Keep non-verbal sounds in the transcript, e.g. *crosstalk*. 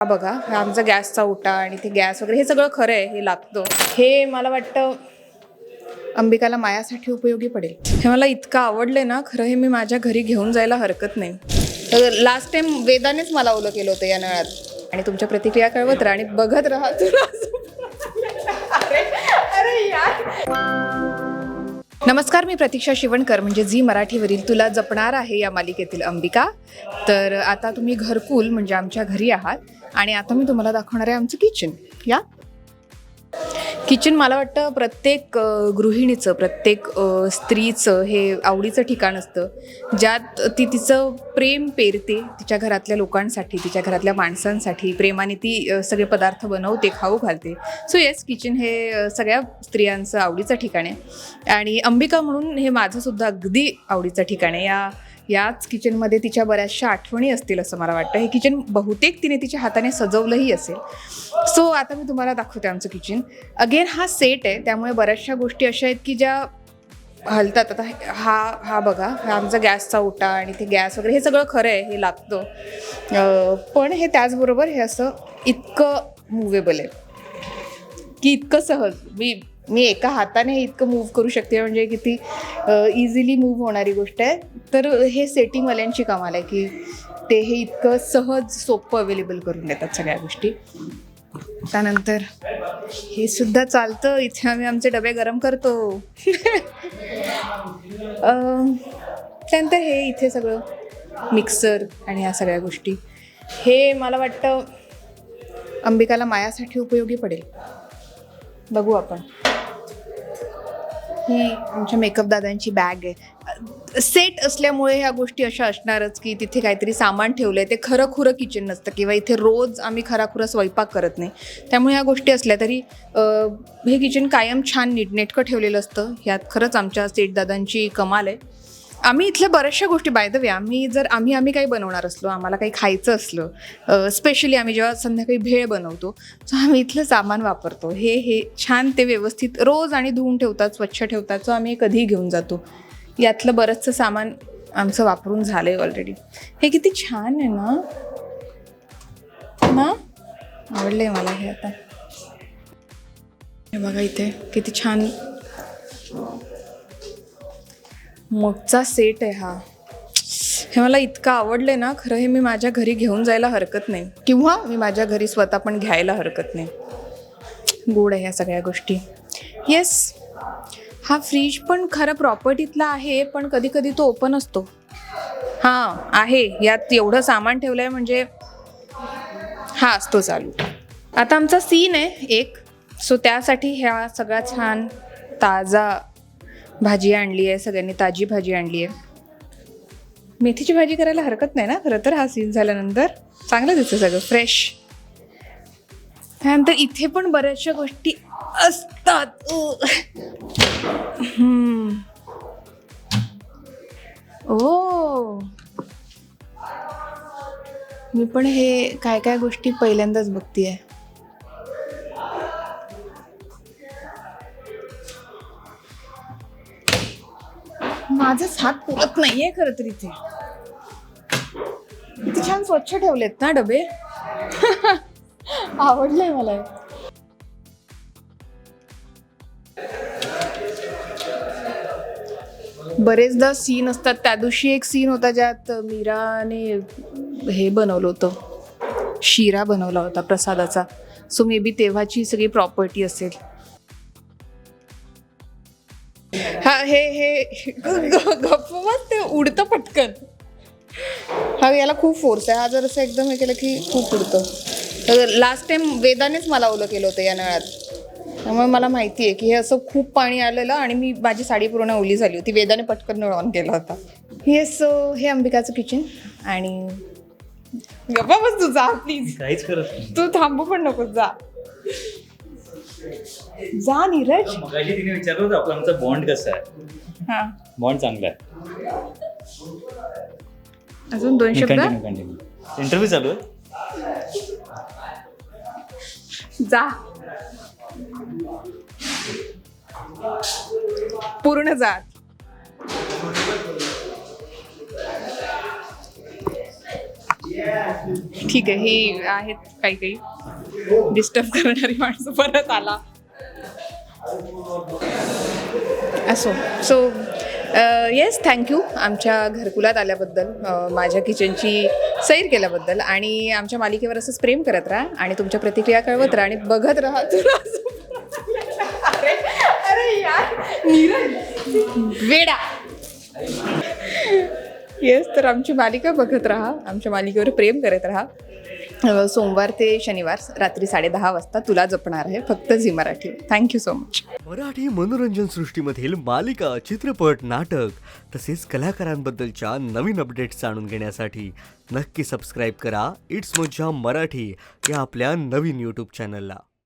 हा बघा हा आमचा गॅसचा उठा आणि ते गॅस वगैरे हे सगळं खरं आहे हे लागतं. हे मला वाटतं अंबिकाला मायासाठी उपयोगी पडेल. हे मला इतकं आवडलंय ना खरं हे मी माझ्या घरी घेऊन जायला हरकत नाही. तर लास्ट टाइम वेदानेच मला ओलं केलं होतं या नळात. आणि तुमच्या प्रतिक्रिया कळवत राहा आणि बघत राहा. *laughs* तुला अरे यार. नमस्कार मी प्रतीक्षा शिवणकर. म्हणजे झी मराठीवरील तुला जपणार आहे या मालिकेतील अंबिका. तर आता तुम्ही घरकुल म्हणजे आमच्या घरी आहात. आणि आता मी तुम्हाला दाखवणार आहे आमचं किचन या. किचन मला वाटतं प्रत्येक गृहिणीचं प्रत्येक स्त्रीचं हे आवडीचं ठिकाण असतं. ज्यात ती तिचं प्रेम पेरते तिच्या घरातल्या लोकांसाठी तिच्या घरातल्या माणसांसाठी. प्रेमाने ती सगळे पदार्थ बनवते खाऊ घालते. सो येस किचन हे सगळ्या स्त्रियांचं आवडीचं ठिकाण आहे. आणि अंबिका म्हणून हे माझंसुद्धा अगदी आवडीचं ठिकाण आहे. या याच किचनमध्ये तिच्या बऱ्याचशा आठवणी असतील असं मला वाटतं. हे किचन बहुतेक तिने तिच्या हाताने सजवलंही असेल. सो आता मी तुम्हाला दाखवते आमचं किचन. अगेन हा सेट आहे. त्यामुळे बऱ्याचशा गोष्टी अशा आहेत की ज्या हलतात. आता हा हा बघा. हा आमचा गॅसचा ओटा आणि ते गॅस वगैरे हे सगळं खरं आहे. हे लागतं. पण हे त्याचबरोबर हे असं इतकं मुवेबल आहे. की इतकं सहज. मी मी एका हाताने इतकं मूव्ह करू शकते म्हणजे किती इझिली मूव्ह होणारी गोष्ट आहे. तर हे सेटिंगवाल्यांची कमाल आहे की ते हे इतकं सहज सोपं अवेलेबल करून देतात सगळ्या गोष्टी. त्यानंतर हे सुद्धा चालतं. इथे आम्ही आमचे डबे गरम करतो. *laughs* त्यानंतर हे इथे सगळं मिक्सर आणि ह्या सगळ्या गोष्टी. हे मला वाटतं अंबिकाला मायासाठी उपयोगी पडेल. बघू आपण. ही आमच्या मेकअप दादांची बॅग आहे. सेट असल्यामुळे ह्या गोष्टी अशा असणारच की तिथे काहीतरी सामान ठेवलं आहे ते खरं खुरं किचन नसतं किंवा इथे रोज आम्ही खराखुरा स्वयंपाक करत नाही. त्यामुळे ह्या गोष्टी असल्या तरी हे किचन कायम छान नीटनेटकं ठेवलेलं असतं. ह्यात खरंच आमच्या सेट दादांची कमाल आहे. आम्ही इथल्या बऱ्याचशा गोष्टी बाय द वे आम्ही जर आम्ही आम्ही काही बनवणार असलो आम्हाला काही खायचं असलं स्पेशली आम्ही जेव्हा संध्याकाळी भेळ बनवतो सो आम्ही इथलं सामान वापरतो. हे हे छान ते व्यवस्थित रोज आणि धुवून ठेवतात स्वच्छ ठेवतात सो आम्ही कधीही घेऊन जातो. यातलं बरंचसं सामान आमचं वापरून झालं आहे ऑलरेडी हे किती छान आहे ना? ना? आवडलं आहे मला हे आता. हे बघा इथे किती छान मगचा सेट आहे हा. हे मला इतकं आवडलं ना खरं हे मी माझ्या घरी घेऊन जायला हरकत नाही. किंवा मी माझ्या घरी स्वतः पण घ्यायला हरकत नाही. गोड आहे ह्या सगळ्या गोष्टी. येस हा फ्रीज पण खरं प्रॉपर्टीतला आहे पण कधी कधी तो ओपन असतो. हां आहे. यात एवढं सामान ठेवलं आहे म्हणजे हा असतो चालू. आता आमचा सीन आहे एक. सो त्यासाठी ह्या सगळ्या छान ताजा भाजी आणली आहे सगळ्यांनी ताजी भाजी आणली आहे. मेथीची भाजी करायला हरकत नाही ना? खरं तर हा सीन झाल्यानंतर चांगलं दिसतं सगळं फ्रेश त्यानंतर इथे पण बऱ्याचशा गोष्टी असतात. ओ. मी पण हे काय काय गोष्टी पहिल्यांदाच बघतीये. माझाच हात पुरत नाहीये खरं तर इथे. किती छान स्वच्छ ठेवलेत ना डबे? *laughs* आवडलंय मला. बरेचदा सीन असतात. त्या दिवशी एक सीन होता ज्यात मीराने हे बनवलं होतं. शिरा बनवला होता प्रसादाचा. सो मे बी तेव्हाची सगळी प्रॉपर्टी असेल. हा हे गप्प बस ते उडतं पटकन. हा याला खूप फोर्स आहे. हा जर असं एकदम हे केलं की खूप उडतं. लास्ट टाइम वेदानेच मला ओलं केलं होतं या नळात. त्यामुळे मला माहिती आहे की हे असं खूप पाणी आलेलं आणि मी माझी साडी पूर्ण ओली झाली होती. वेदाने पटकन नळ ऑन केला होता. येस हे अंबिकाचं किचन आणि गप्पा बस तू जा प्लीज काहीच करत तू थांबू पण नको जा. जा नीरज. मगाशी तिने विचारलं होतं आपला आमचा बॉन्ड कसा आहे? हा. बॉन्ड चांगला आहे. अजून दोन शब्द? कंटिन्यू कंटिन्यू इंटरव्ह्यू चालू आहे? जा. पूर्ण जा. ठीक आहे ही आहेत काही काही. डिस्टर्ब करणारी माणसं परत आला. असो. सो येस थँक्यू आमच्या घरकुलात आल्याबद्दल uh, माझ्या किचनची सैर केल्याबद्दल आणि आमच्या मालिकेवर असंच प्रेम करत राहा आणि तुमच्या प्रतिक्रिया कळवत राहा आणि बघत राहा. तुला अरे यार वेडा. येस तर आमची मालिका बघत राहा. आमच्या मालिकेवर प्रेम करत राहा. सोमवार ते शनिवार रात्री साडेदहा वाजता तुला जपणार आहे फक्त Zee Marathi. Thank you so much Marathi मनोरंजन सृष्टीमधील मालिका चित्रपट नाटक तसेच कलाकारांबद्दलच्या नवीन अपडेट्स जाणून घेण्यासाठी नक्की सबस्क्राईब करा. इट्स मज्जा मराठी या आपल्या नवीन यूट्यूब चॅनलला